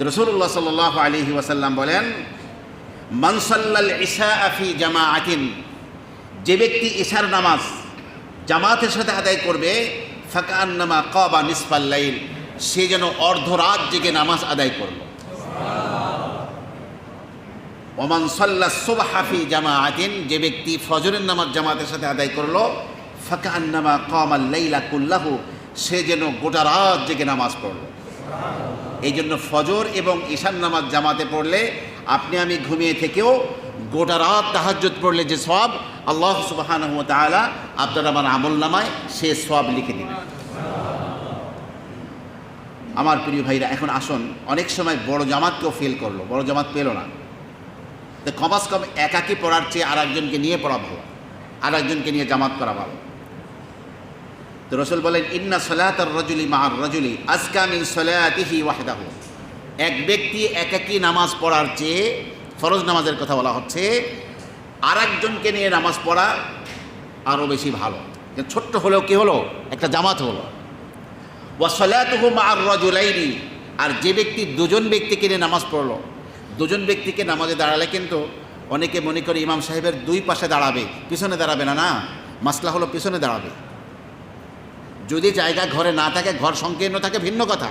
রসুল্লাহ সাল আলী ওয়াসাল্লাম বলেন মানসাল্লাল ইশা আফি জামা আতিন যে ব্যক্তি ইশার নামাজ জামাতের সাথে আদায় করবে ফাঁকা আন্নামা কবা নিসফাল্লাইল সে যেন অর্ধরাত জেগে নামাজ আদায় করল। ওমান সাল্লা সুবহাফি জামা আতিন যে ব্যক্তি ফজরের নামাজ জামাতের সাথে আদায় করল ফাঁকা আন্নামা কমাল্লাইলা কুল্লাহু, সে যেন গোটা রাত জেগে নামাজ পড়ল। এই জন্য ফজর এবং ঈশান নামাজ জামাতে পড়লে আপনি আমি ঘুমিয়ে থেকেও গোটা রাত তাহাজ্জুদ পড়লে যে সব আল্লাহ সুবাহান তাআলা আপনার আমার আমল নামায় সে সব লিখে দিবেন আমার প্রিয় ভাইরা, এখন আসুন, অনেক সময় বড় জামাতকেও ফেল করল, বড় জামাত পেল না। তো কমাস কম একাকি পড়ার চেয়ে আর একজনকে নিয়ে পড়া ভালো আর একজনকে নিয়ে জামাত করা ভালো। তো রসুল বলেন, ইন্না সলাতার রজুলি মাহার রজুলি আজকা মিন সলাতিহি ওয়াহদাহু। এক ব্যক্তি একাকী নামাজ পড়ার চেয়ে ফরজ নামাজের কথা বলা হচ্ছে আর একজনকে নিয়ে নামাজ পড়া আরও বেশি ভালো। ছোট্ট হলেও কি হলো? একটা জামাত হলো। সলাতুহু মার রজুলাইনি। আর যে ব্যক্তি দুজন ব্যক্তিকে নিয়ে নামাজ পড়ল, দুজন ব্যক্তিকে নামাজে দাঁড়ালে কিন্তু অনেকে মনে করে ইমাম সাহেবের দুই পাশে দাঁড়াবে, পিছনে দাঁড়াবে না না, মাসলা হলো পিছনে দাঁড়াবে। যদি জায়গা ঘরে না থাকে, ঘর সংকীর্ণ থাকে, ভিন্ন কথা।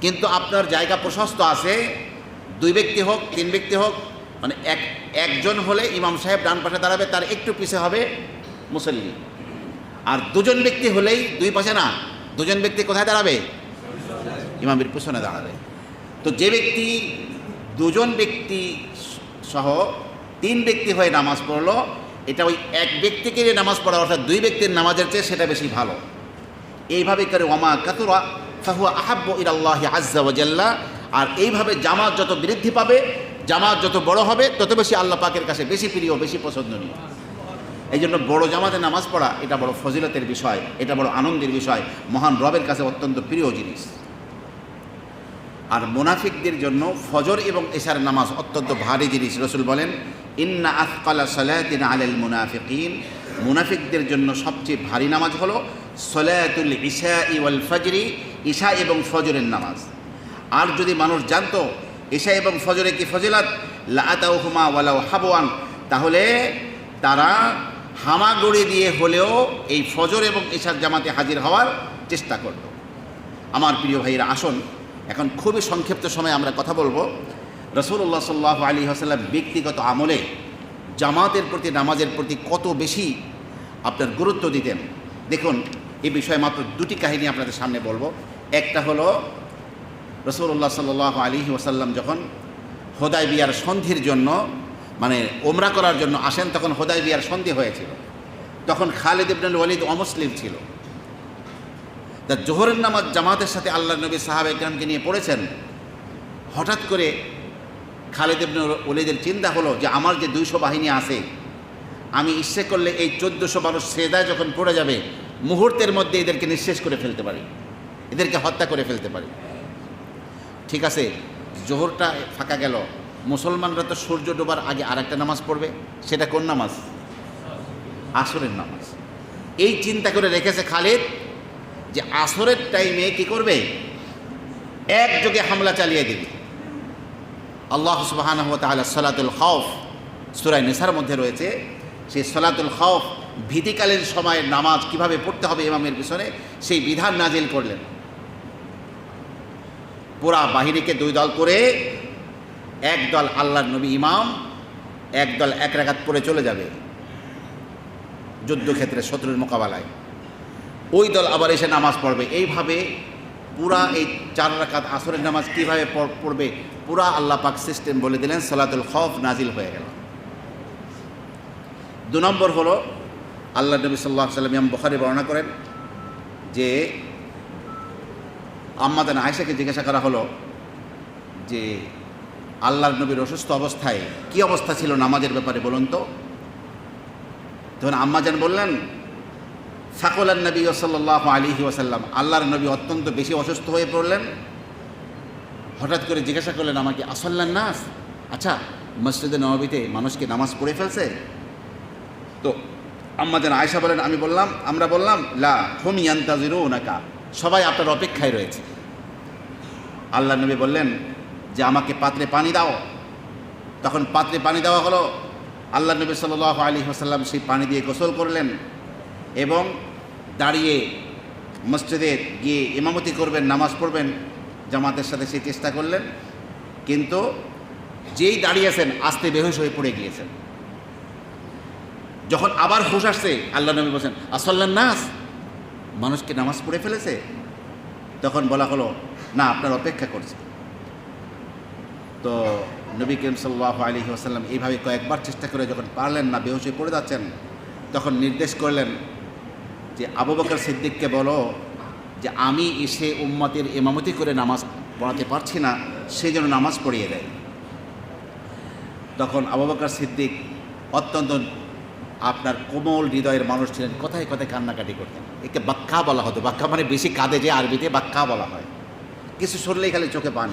কিন্তু আপনার জায়গা প্রশস্ত আছে, দুই ব্যক্তি হোক, তিন ব্যক্তি হোক মানে এক, একজন হলে ইমাম সাহেব ডান পাশে দাঁড়াবে, তার একটু পিছে হবে মুসল্লি। আর দুজন ব্যক্তি হলেই দুই পাশে না, দুজন ব্যক্তি কোথায় দাঁড়াবে? ইমামের পিছনে দাঁড়াবে। তো যে ব্যক্তি, দুজন ব্যক্তি সহ তিন ব্যক্তি হয়ে নামাজ পড়ল, এটা ওই এক ব্যক্তিকে নামাজ পড়া অর্থাৎ দুই ব্যক্তির নামাজের চেয়ে সেটা বেশি ভালো। এইভাবে করে ওমা কাতুরা ফাহুয়া আহাব্ব ইরাল্লাহি আজ্জা ওয়াজাল্লা আর এইভাবে জামাত যত বৃদ্ধি পাবে, জামাত যত বড় হবে, তত বেশি আল্লাহ পাকের কাছে বেশি প্রিয়, বেশি পছন্দনীয়। এই জন্য বড় জামাতে নামাজ পড়া, এটা বড় ফজিলতের বিষয়, এটা বড় আনন্দের বিষয়। মহান রবের কাছে অত্যন্ত প্রিয় জিনিস। আর মুনাফিকদের জন্য ফজর এবং এশার নামাজ অত্যন্ত ভারী জিনিস, রসুল বলেন, ইন্না আফকালা সলায়াতিন আলাল মুনাফিকিন। মুনাফিকদের জন্য সবচেয়ে ভারী নামাজ হলো সলায়াতুল ইশা ইওয়াল ফজরি ঈশা এবং ফজরের নামাজ। আর যদি মানুষ জানতো ঈশা এবং ফজরে কি ফজিলাত? লাআতাউহুমা ওয়ালাউ হাবওয়ান। তাহলে তারা হামাগুড়ি দিয়ে হলেও এই ফজর এবং ঈশার জামাতে হাজির হওয়ার চেষ্টা করত। আমার প্রিয় ভাইয়ের, আসন, এখন খুবই সংক্ষিপ্ত সময় আমরা কথা বলব। রসুল্লাহ সাল্লাহ আলী হাসাল্লাম ব্যক্তিগত আমলে জামাতের প্রতি, নামাজের প্রতি কত বেশি আপনার গুরুত্ব দিতেন? দেখুন এই বিষয়ে মাত্র দুটি কাহিনী আপনাদের সামনে বলব। একটা হলো রসুল্লাহ সাল্লাহ আলী ওসাল্লাম যখন হোদাই বিয়ার সন্ধির জন্য মানে ওমরা করার জন্য আসেন, তখন হোদাই বিয়ার সন্ধি হয়েছিল। তখন খালিদ ইবনুল ওয়ালিদ অমুসলিম ছিল। তা জোহরের নামাজ জামাতের সাথে আল্লাহ নবী সাহাব একরামকে নিয়ে পড়েছেন। হঠাৎ করে খালেদ ইবনে ওলিদের চিন্তা হলো যে, আমার যে দুইশো বাহিনী আছে, আমি ইচ্ছে করলে এই চোদ্দোশো মানুষ সেদায় যখন পড়ে যাবে মুহূর্তের মধ্যে এদেরকে নিঃশেষ করে ফেলতে পারি। এদেরকে হত্যা করে ফেলতে পারি। ঠিক আছে, জোহরটা ফাঁকা গেল। মুসলমানরা তো সূর্য ডোবার আগে আরেকটা নামাজ পড়বে। সেটা কোন নামাজ? আসরের নামাজ। এই চিন্তা করে রেখেছে খালিদ যে আসরের টাইমে কি করবে? একযোগে হামলা চালিয়ে দেবে। আল্লাহ সুবাহান তাহলে সলাতুল খৌফ সুরাই নেশার মধ্যে রয়েছে। সেই সলাতুল খৌফ ভীতিকালীন সময়ের নামাজ কীভাবে পড়তে হবে ইমামের পিছনে, সেই বিধান নাজিল করলেন। পুরা বাহিনীকে দুই দল করে এক দল আল্লাহর নবী ইমাম, এক দল এক রাখাত পরে চলে যাবে যুদ্ধক্ষেত্রে শত্রুর মোকাবেলায়। ওই দল আবার এসে নামাজ পড়বে। এইভাবে পুরা এই চার রাকাত আসরের নামাজ কীভাবে পড়বে, পুরা আল্লাহ পাক সিস্টেম বলে দিলেন, সালাতুল খফ নাজিল হয়ে গেল। দু নম্বর হলো আল্লাহ নবী সাল্লাহ সাল্লাম ইমাম বখারি বর্ণনা করেন যে আম্মাদান আয়সাকে জিজ্ঞাসা করা হলো যে আল্লাহর নবীর অসুস্থ অবস্থায় কি অবস্থা ছিল নামাজের ব্যাপারে বলুন তো? তখন আম্মাজান বললেন, সাকলান নবী সাল্লাহ আলিহি ওসাল্লাম আল্লাহর নবী অত্যন্ত বেশি অসুস্থ হয়ে পড়লেন। হঠাৎ করে জিজ্ঞাসা করলেন, আমাকে আসল্লান নাস? আচ্ছা মসজিদে নবীতে মানুষকে নামাজ পড়ে ফেলছে? তো আম্মাজান আয়সা বলেন, আমি বললাম, আমরা বললাম, লা হোম ইয়ান্তাজিরো নাকা সবাই আপনার অপেক্ষায় রয়েছে। আল্লাহ নবী বললেন যে, আমাকে পাত্রে পানি দাও। তখন পাত্রে পানি দেওয়া হলো। আল্লাহ নবী সাল আলী হাসাল্লাম সেই পানি দিয়ে গোসল করলেন এবং দাঁড়িয়ে মসজিদে গিয়ে ইমামতি করবেন, নামাজ পড়বেন, জামাতের সাথে সেই চেষ্টা করলেন। কিন্তু যেই দাঁড়িয়েছেন আস্তে বেহুশ হয়ে পড়ে গিয়েছেন। যখন আবার হুশ আসছে, আল্লাহ নবী বলছেন, আসল্লান নাস? মানুষকে নামাজ পড়ে ফেলেছে? তখন বলা হলো, না, আপনার অপেক্ষা করছে। তো নবী করিম সাল্লাহ আলী আসাল্লাম এইভাবে কয়েকবার চেষ্টা করে যখন পারলেন না, বেহুশ হয়ে পড়ে যাচ্ছেন, তখন নির্দেশ করলেন যে, আবু বকর সিদ্দিককে বলো যে, আমি এসে উম্মতের এমামতি করে নামাজ পড়াতে পারছি না সেই জন্য নামাজ পড়িয়ে দেয়। তখন আবু বকর সিদ্দিক অত্যন্ত আপনার কোমল হৃদয়ের মানুষ ছিলেন, কথায় কথায় কান্নাকাটি করতেন। একে বাক্কা বলা হতো। বাক্কা মানে বেশি কাঁদে যে আরবিতে বাক্কা বলা হয়। কিছু সরলেই খালি চোখে পানি।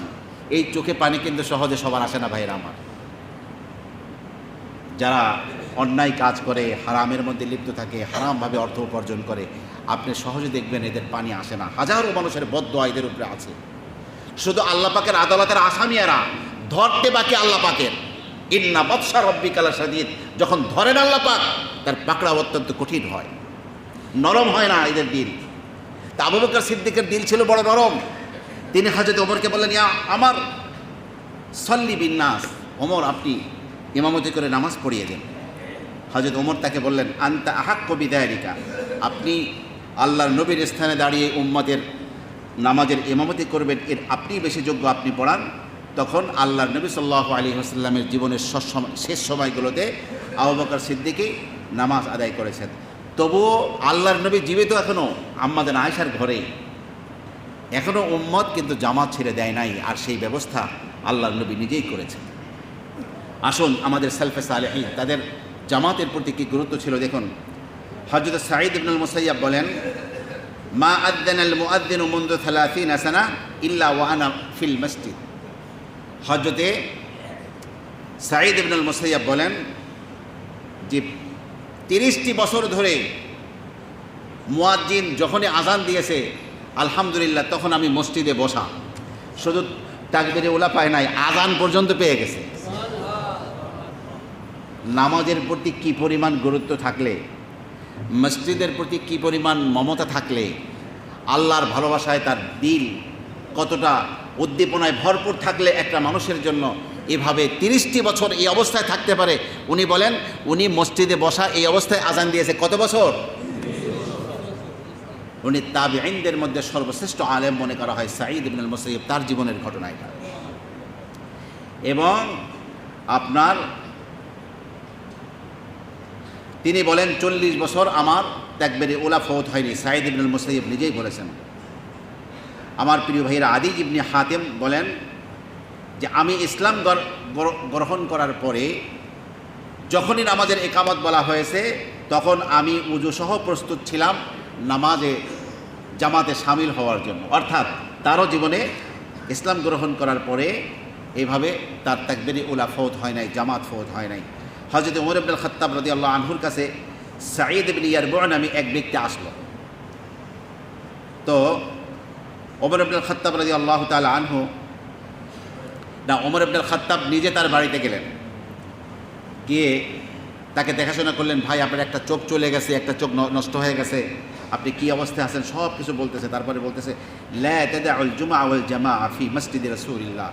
এই চোখে পানি কিন্তু সহজে সবার আসে না ভাইয়েরা আমার। যারা অন্যায় কাজ করে, হারামের মধ্যে লিপ্ত থাকে, হারামভাবে অর্থ উপার্জন করে, আপনি সহজে দেখবেন এদের পানি আসে না। হাজারো মানুষের বদ্ধ এদের উপরে আছে। শুধু আল্লাপাকের আদালতের আসামি এরা ধরতে বাকি আল্লাহ পাকের। ইন্না বৎসা রব্বি কালা সাদিদ যখন ধরেন আল্লাহ পাক, তার পাকড়া অত্যন্ত কঠিন হয়। নরম হয় না এদের দিল। তা আবু বকর সিদ্দিকের দিল ছিল বড় নরম। তিনি হাজরত ওমরকে বললেন, ইয়া আমার, সল্লি বিন্যাস ওমর, আপনি ইমামতি করে নামাজ পড়িয়ে দেন। হজরত ওমর তাকে বললেন, আন্তা আহাক কবি কবিদায়রিকা আপনি আল্লাহর নবীর স্থানে দাঁড়িয়ে উম্মাদের নামাজের ইমামতি করবেন, এর আপনি বেশি যোগ্য, আপনি পড়ান। তখন আল্লাহর নবী সাল্লাহ আলী হাসাল্লামের জীবনের শেষ সময়গুলোতে আবু বকর সিদ্দিকি নামাজ আদায় করেছেন। তবুও আল্লাহর নবী জীবিত এখনও আম্মাদের আয়সার ঘরে এখনও উম্মত কিন্তু জামাত ছেড়ে দেয় নাই, আর সেই ব্যবস্থা আল্লাহর নবী নিজেই করেছেন। আসুন আমাদের সেলফে সালেহী তাদের জামাতের প্রতি কী গুরুত্ব ছিল দেখুন। হজরত সাঈদ ইবনুল মুসাইয়াব বলেন, মা আদ্দান আল মুআদ্দিন মুন্দু থালাথিন আসানা ইল্লা ওয়ানা ফিল মসজিদ। হজরতে সাঈদ ইবনুল মুসাইয়াব বলেন যে তিরিশটি বছর ধরে মুয়াজ্জিন যখনই আজান দিয়েছে, আলহামদুলিল্লাহ, তখন আমি মসজিদে বসা। শুধু তাকবিরে ওলা পায় নাই, আজান পর্যন্ত পেয়ে গেছে। নামাজের প্রতি কি পরিমাণ গুরুত্ব থাকলে, মসজিদের প্রতি কি পরিমাণ মমতা থাকলে, আল্লাহর ভালোবাসায় তার দিল কতটা উদ্দীপনায় ভরপুর থাকলে একটা মানুষের জন্য এভাবে তিরিশটি বছর এই অবস্থায় থাকতে পারে। উনি বলেন, উনি মসজিদে বসা এই অবস্থায় আজান দিয়েছে কত বছর? উনি তাবিআইনদের মধ্যে সর্বশ্রেষ্ঠ আলেম মনে করা হয় সাঈদ ইবনুল মুসাইয়্যিব। তার জীবনের ঘটনা এটা। এবং আপনার তিনি বলেন, চল্লিশ বছর আমার একবারে ওলা ফৌত হয়নি। সাঈদ ইবনুল মুসাইব নিজেই বলেছেন। আমার প্রিয় ভাইয়েরা আদি ইবনি হাতেম বলেন যে আমি ইসলাম গর- গর- গ্রহণ করার পরে যখনই নামাজের একামত বলা হয়েছে, তখন আমি উজুসহ প্রস্তুত ছিলাম নামাজে, জামাতে সামিল হওয়ার জন্য। অর্থাৎ তারও জীবনে ইসলাম গ্রহণ করার পরে এইভাবে তার তাকবেরি উলা ফৌত হয় নাই, জামাত ফৌত হয় নাই। হজরত উমর আব্দুল খত্তাব রদি আল্লাহ আনহুর কাছে সাঈদ ইবন ইয়ারবুর নামে এক ব্যক্তি আসলো। তো ওমর আব্দুল খত্তাব রদি আল্লাহ তালা আনহু, না, ওমর আব্দুল খত্তাব নিজে তার বাড়িতে গেলেন। গিয়ে তাকে দেখাশোনা করলেন, ভাই, আপনার একটা চোখ চলে গেছে, একটা চোখ নষ্ট হয়ে গেছে। আপনি কি অবস্থায় আছেন? সব কিছু বলতেছে। তারপরে বলতেছে, ল জুমা আউল জামা আফি মসজিদে রসুল্লাহ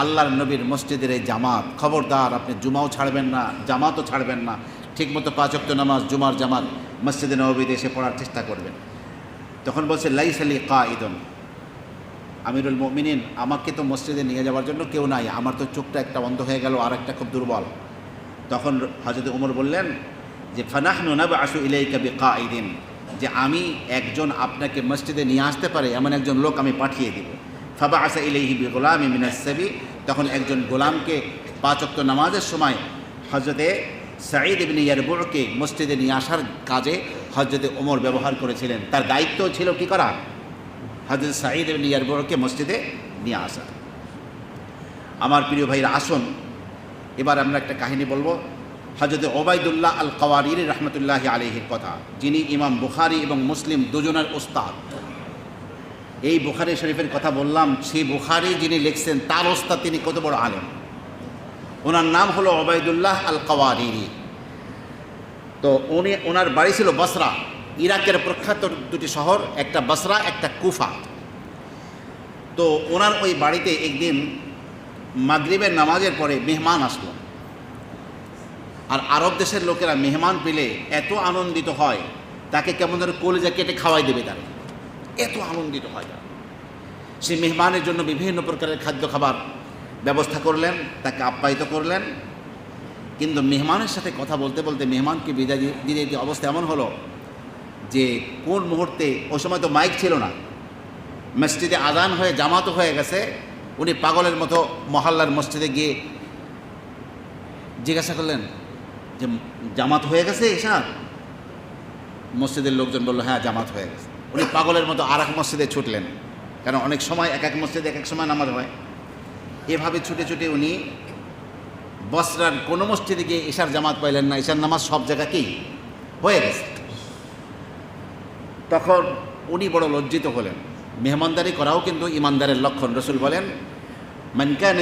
আল্লাহর নবীর মসজিদের এই জামাত, খবরদার, আপনি জুমাও ছাড়বেন না, জামাতও ছাড়বেন না। ঠিকমতো পাঁচক্ত নামাজ, জুমার জামাত মসজিদে নবীতে এসে পড়ার চেষ্টা করবেন। তখন বলছে, লাইস আলী কা ইদন আমিরুল মমিনিন, আমাকে তো মসজিদে নিয়ে যাওয়ার জন্য কেউ নাই। আমার তো চোখটা একটা বন্ধ হয়ে গেল আর একটা খুব দুর্বল। তখন হজরত উমর বললেন যে, ফানাহনু নাব আসু ইলাই কবি কাঈদিন যে, আমি একজন আপনাকে মসজিদে নিয়ে আসতে পারে, এমন একজন লোক আমি পাঠিয়ে দিব। ফাবা আসা ইলাইহি বি গোলাম মিনাসবি তখন একজন গোলামকে পাঁচক্ত নামাজের সময় হজরতে সাঈদ ইবনে ইয়ারবুরকে মসজিদে নিয়ে আসার কাজে হজরতে ওমর ব্যবহার করেছিলেন। তার দায়িত্ব ছিল কি করা? হজরত সাঈদ ইয়ারবুরকে মসজিদে নিয়ে আসা। আমার প্রিয় ভাইয়ের আসন। এবার আমরা একটা কাহিনী বলব। হজরত ওবায়দুল্লাহ আল কওয়ারির রহমতুল্লাহ আলহির কথা। যিনি ইমাম বুখারি এবং মুসলিম দুজনের ওস্তাদ। এই বুখারি শরীফের কথা বললাম, সেই বুখারি যিনি লিখছেন, তার ওস্তাদ তিনি কত বড় আলেম। ওনার নাম হলো ওবায়দুল্লাহ আল কাওয়ারিরি তো উনি, ওনার বাড়ি ছিল বসরা। ইরাকের প্রখ্যাত দুটি শহর, একটা বসরা, একটা কুফা। তো ওনার ওই বাড়িতে একদিন মাগরিবের নামাজের পরে মেহমান আসলো। আর আরব দেশের লোকেরা মেহমান পেলে এত আনন্দিত হয়, তাকে কেমন ধরে কলিজা কেটে খাওয়াই দেবে তারা। এত আনন্দিত হয় তারা। সে মেহমানের জন্য বিভিন্ন প্রকারের খাদ্য খাবার ব্যবস্থা করলেন, তাকে আপ্যায়িত করলেন। কিন্তু মেহমানের সাথে কথা বলতে বলতে মেহমানকে বিদায় দিয়ে- দিতে অবস্থা এমন হলো যে কোন মুহূর্তে, ও সময় তো মাইক ছিল না। মসজিদে আজান হয়ে জামাতও হয়ে গেছে, উনি পাগলের মতো মহল্লার মসজিদে গিয়ে জিজ্ঞাসা করলেন যে, জামাত হয়ে গেছে এসার মসজিদের লোকজন বলল হ্যাঁ জামাত হয়ে গেছে। উনি পাগলের মতো আর এক মসজিদে ছুটলেন। কারণ অনেক সময়, এক এক মসজিদে এক এক সময় নামাজ হয়। এভাবে ছুটে ছুটে উনি বসরার কোনো মসজিদে গিয়ে ঈশার জামাত পাইলেন না। ঈশার নামাজ সব জায়গাতেই হয়ে গেছে। তখন উনি বড় লজ্জিত হলেন। মেহমানদারি করাও কিন্তু ইমানদারের লক্ষণ। রসুল বলেন মানকান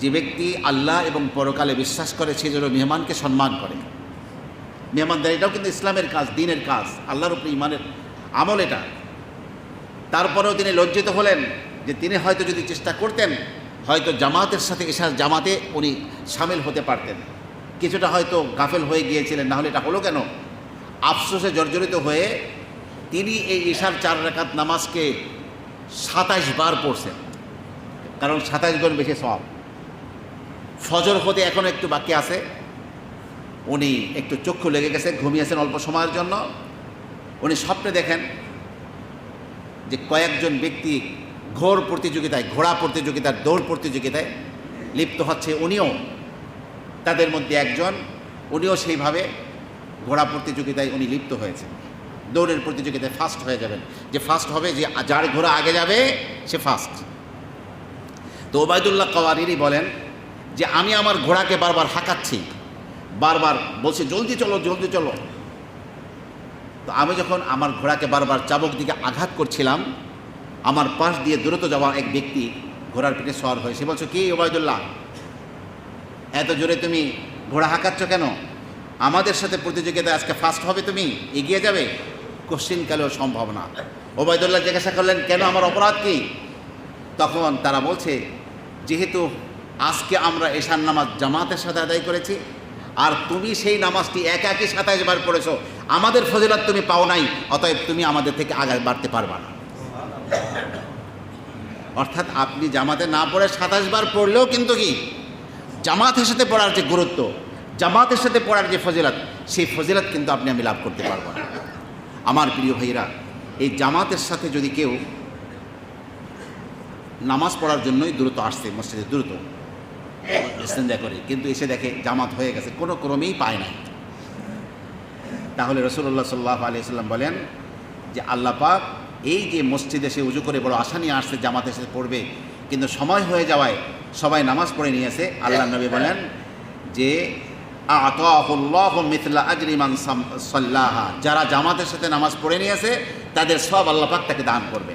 যে ব্যক্তি আল্লাহ এবং পরকালে বিশ্বাস করে, সে যেন মেহমানকে সম্মান করে। মেহমানদারিটাও কিন্তু ইসলামের কাজ, দিনের কাজ, আল্লাহর উপরে ইমানের আমল এটা। তারপরেও তিনি লজ্জিত হলেন যে তিনি হয়তো যদি চেষ্টা করতেন, হয়তো জামাতের সাথে এসার জামাতে উনি সামিল হতে পারতেন। কিছুটা হয়তো গাফেল হয়ে গিয়েছিলেন, নাহলে এটা হলো কেন? আফসোসে জর্জরিত হয়ে তিনি এই ঈশার চার রাকাত নামাজকে সাতাইশ বার পড়ছেন। কারণ সাতাইশ গুণ বেশি সব ফজর হতে এখন একটু বাকি আছে। উনি একটু চক্ষু লেগে গেছে, ঘুমিয়েছেন অল্প সময়ের জন্য। উনি স্বপ্নে দেখেন যে কয়েকজন ব্যক্তি ঘোর প্রতিযোগিতায়, ঘোড়া প্রতিযোগিতায় দৌড় প্রতিযোগিতায় লিপ্ত হচ্ছে। উনিও তাদের মধ্যে একজন, উনিও সেইভাবে ঘোড়া প্রতিযোগিতায় উনি লিপ্ত হয়েছেন। দৌড়ের প্রতিযোগিতায় ফার্স্ট হয়ে যাবেন। যে ফার্স্ট হবে, যে যার ঘোড়া আগে যাবে, সে ফার্স্ট তো ওবায়দুল্লাহ কওয়ারিরই বলেন যে, আমি আমার ঘোড়াকে বারবার হাঁকাচ্ছি। বারবার বলছে, জলদি চলো জলদি চলো। তো আমি যখন আমার ঘোড়াকে বারবার চাবক দিকে আঘাত করছিলাম, আমার পাশ দিয়ে দ্রুত যাওয়া এক ব্যক্তি ঘোড়ার পিঠে সওয়ার হয়ে, সে বলছো, কি ওবায়দুল্লাহ? এত জোরে তুমি ঘোড়া হাঁকাচ্ছ কেন? আমাদের সাথে প্রতিযোগিতায় আজকে ফার্স্ট হবে তুমি, এগিয়ে যাবে? কোশ্চিনকালেও সম্ভব না। ওবায়দুল্লাহ জিজ্ঞাসা করলেন, কেন আমার অপরাধ কি? তখন তারা বলছে, যেহেতু আজকে আমরা এশার নামাজ জামাতের সাথে আদায় করেছি, আর তুমি সেই নামাজটি একাকি সাতাইশ বার পড়েছো, আমাদের ফজিলত তুমি পাও নাই, অতএব তুমি আমাদের থেকে আগায় বাড়তে পারবা না। অর্থাৎ আপনি জামাতে না পড়ে সাতাশ বার পড়লেও কিন্তু কি? জামাতের সাথে পড়ার যে গুরুত্ব, জামাতের সাথে পড়ার যে ফজিলত, সেই ফজিলত কিন্তু আপনি আমি লাভ করতে পারব না। আমার প্রিয় ভাইরা এই জামাতের সাথে যদি কেউ নামাজ পড়ার জন্যই দ্রুত আসছে, মসজিদে দ্রুত ইস্তেঞ্জা করে, কিন্তু এসে দেখে জামাত হয়ে গেছে, কোনো ক্রমেই পায় না তাহলে রসুল্লাহ সাল্লাহ আলিয়াল্লাম বলেন যে, আল্লাহ পাক এই যে মসজিদে সে উজু করে বড় আশা নিয়ে আসছে জামাতে এসে পড়বে কিন্তু সময় হয়ে যাওয়ায় সবাই নামাজ পড়ে নিয়েছে। আল্লাহ নবী বলেন যে যারা জামাতের সাথে নামাজ পড়ে নিয়েছে তাদের সব আল্লাহ পাক তাকে দান করবে।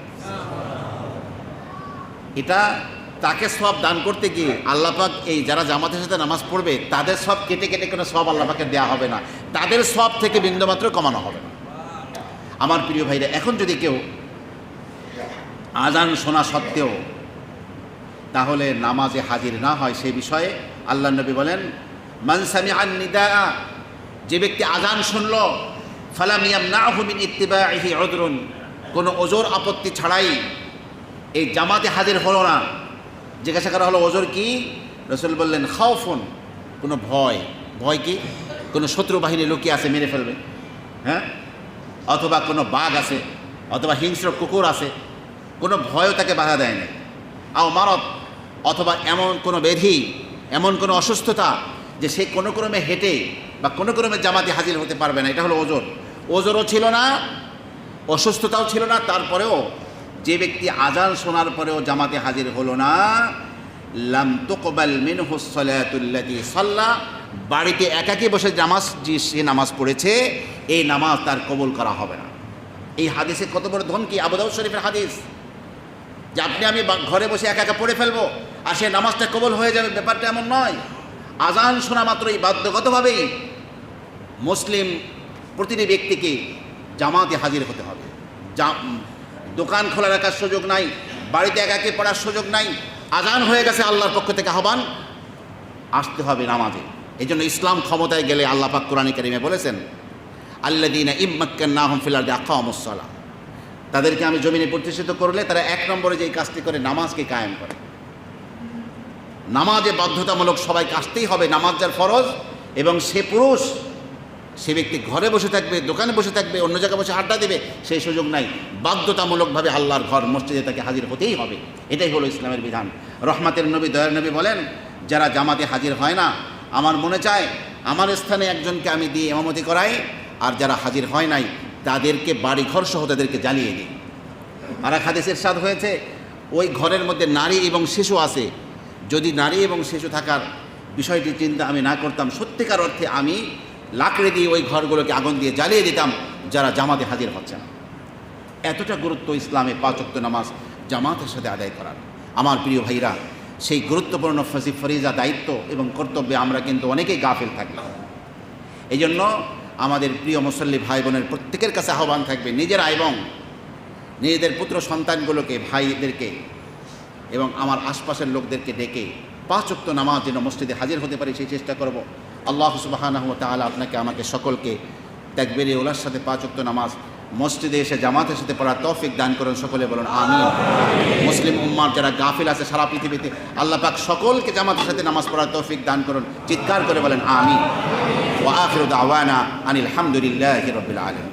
এটা তাকে সব দান করতে গিয়ে আল্লাহ পাক এই যারা জামাতের সাথে নামাজ পড়বে তাদের সব কেটে কেটে কোনো সব আল্লাহ পাকে দেওয়া হবে না। তাদের সব থেকে বিন্দুমাত্র কমানো হবে। না আমার প্রিয় ভাইরা এখন যদি কেউ আজান শোনা সত্ত্বেও তাহলে নামাজে হাজির না হয় সে বিষয়ে আল্লাহ নবী বলেন মানসামি আন নিদা যে ব্যক্তি আজান শুনল ফালামিয়াম না হুমিন ইত্তিবাহি অদরুন কোনো ওজোর আপত্তি ছাড়াই এই জামাতে হাজির হলো না। জিজ্ঞাসা করা হলো, ওজোর কি? রসুল বললেন, খাওফুন কোনো ভয়। ভয় কি? কোনো শত্রু বাহিনী লুকিয়ে আছে, মেরে ফেলবে। হ্যাঁ? অথবা কোনো বাঘ আছে, অথবা হিংস্র কুকুর আছে, কোনো ভয়ও তাকে বাধা দেয় না আও মারত অথবা এমন কোনো ব্যাধি, এমন কোনো অসুস্থতা যে সে কোনো ক্রমে হেঁটে বা কোনো ক্রমে জামাতে হাজির হতে পারবে না। এটা হলো ওজোর ওজোরও ছিল না, অসুস্থতাও ছিল না, তারপরেও যে ব্যক্তি আজান শোনার পরেও জামাতে হাজির হলো না, লাম তোকবাল মিনহুসলাতুল্লাতি সাল্লা। বাড়িতে একাকি বসে জামাজ যে সে নামাজ পড়েছে, এই নামাজ তার কবুল করা হবে না। এই হাদিসে কত বড় ধমকি আবুদাউ শরীফের হাদিস, যে আপনি আমি ঘরে বসে একা একা পড়ে ফেলব। আর সে নামাজটা কবল হয়ে যাবে, ব্যাপারটা এমন নয়। আজান শোনা মাত্রই বাধ্যগতভাবেই মুসলিম প্রতিটি ব্যক্তিকে জামাতে হাজির হতে হবে। দোকান খোলা রাখার সুযোগ নাই, বাড়িতে একাকে পড়ার সুযোগ নাই, আজান হয়ে গেছে আল্লাহর পক্ষ থেকে আহ্বান, আসতে হবে নামাজে। এই জন্য ইসলাম ক্ষমতায় গেলে আল্লাহ পাক কোরআনী কারিমে বলেছেন আল্লাদিন ইম্মাক্কান নাহম ফিলার দেখা মুসলা তাদেরকে আমি জমিনে প্রতিষ্ঠিত করলে তারা এক নম্বরে যে কাজটি করে, নামাজকে কায়েম করে। নামাজে বাধ্যতামূলক সবাইকে আসতেই হবে, নামাজ যার ফরজ এবং সে পুরুষ, সে ব্যক্তি ঘরে বসে থাকবে, দোকানে বসে থাকবে, অন্য জায়গায় বসে আড্ডা দেবে, সেই সুযোগ নাই। বাধ্যতামূলকভাবে আল্লাহর ঘর, মসজিদে তাকে হাজির হতেই হবে। এটাই হলো ইসলামের বিধান। রহমাতের নবী, দয়ার নবী বলেন, যারা জামাতে হাজির হয় না, আমার মনে চায় আমার স্থানে একজনকে আমি দিয়ে এমামতি করাই, আর যারা হাজির হয় নাই, তাদেরকে বাড়ি ঘর সহ তাদেরকে জ্বালিয়ে দিই। আর এক হাদিসের স্বাদ হয়েছে, ওই ঘরের মধ্যে নারী এবং শিশু আছে যদি নারী এবং শিশু থাকার বিষয়টি চিন্তা আমি না করতাম, সত্যিকার অর্থে আমি লাকড়ে দিয়ে ওই ঘরগুলোকে আগুন দিয়ে জ্বালিয়ে দিতাম, যারা জামাতে হাজির হচ্ছে না। এতটা গুরুত্ব ইসলামে পাঁচক্ত নামাজ জামাতের সাথে আদায় করার। আমার প্রিয় ভাইরা, সেই গুরুত্বপূর্ণ ফসি ফরিজা দায়িত্ব এবং কর্তব্যে আমরা কিন্তু অনেকেই গাফিল থাকলাম এই জন্য আমাদের প্রিয় মুসল্লি ভাই বোনের প্রত্যেকের কাছে আহ্বান থাকবে, নিজেরা এবং নিজেদের পুত্র সন্তানগুলোকে, ভাইদেরকে এবং আমার আশপাশের লোকদেরকে ডেকে পাঁচ উক্ত নামাজ যেন মসজিদে হাজির হতে পারি সেই চেষ্টা করব। আল্লাহ সুবাহানাহ তাআলা আপনাকে, আমাকে সকলকে ত্যাগবেরি ওলার সাথে পাঁচ উক্ত নামাজ, মসজিদে এসে জামাতের সাথে পড়ার তৌফিক দান করেন, সকলে বলুন আমিন। মুসলিম উম্মার যারা গাফিল আছে সারা পৃথিবীতে, আল্লাহ পাক সকলকে জামাতের সাথে নামাজ পড়ার তৌফিক দান করুন, চিৎকার করে বলেন আমি ওয়া আখিরু দাওয়ানা আনিল হামদুলিল্লাহি রাব্বিল আলামিন।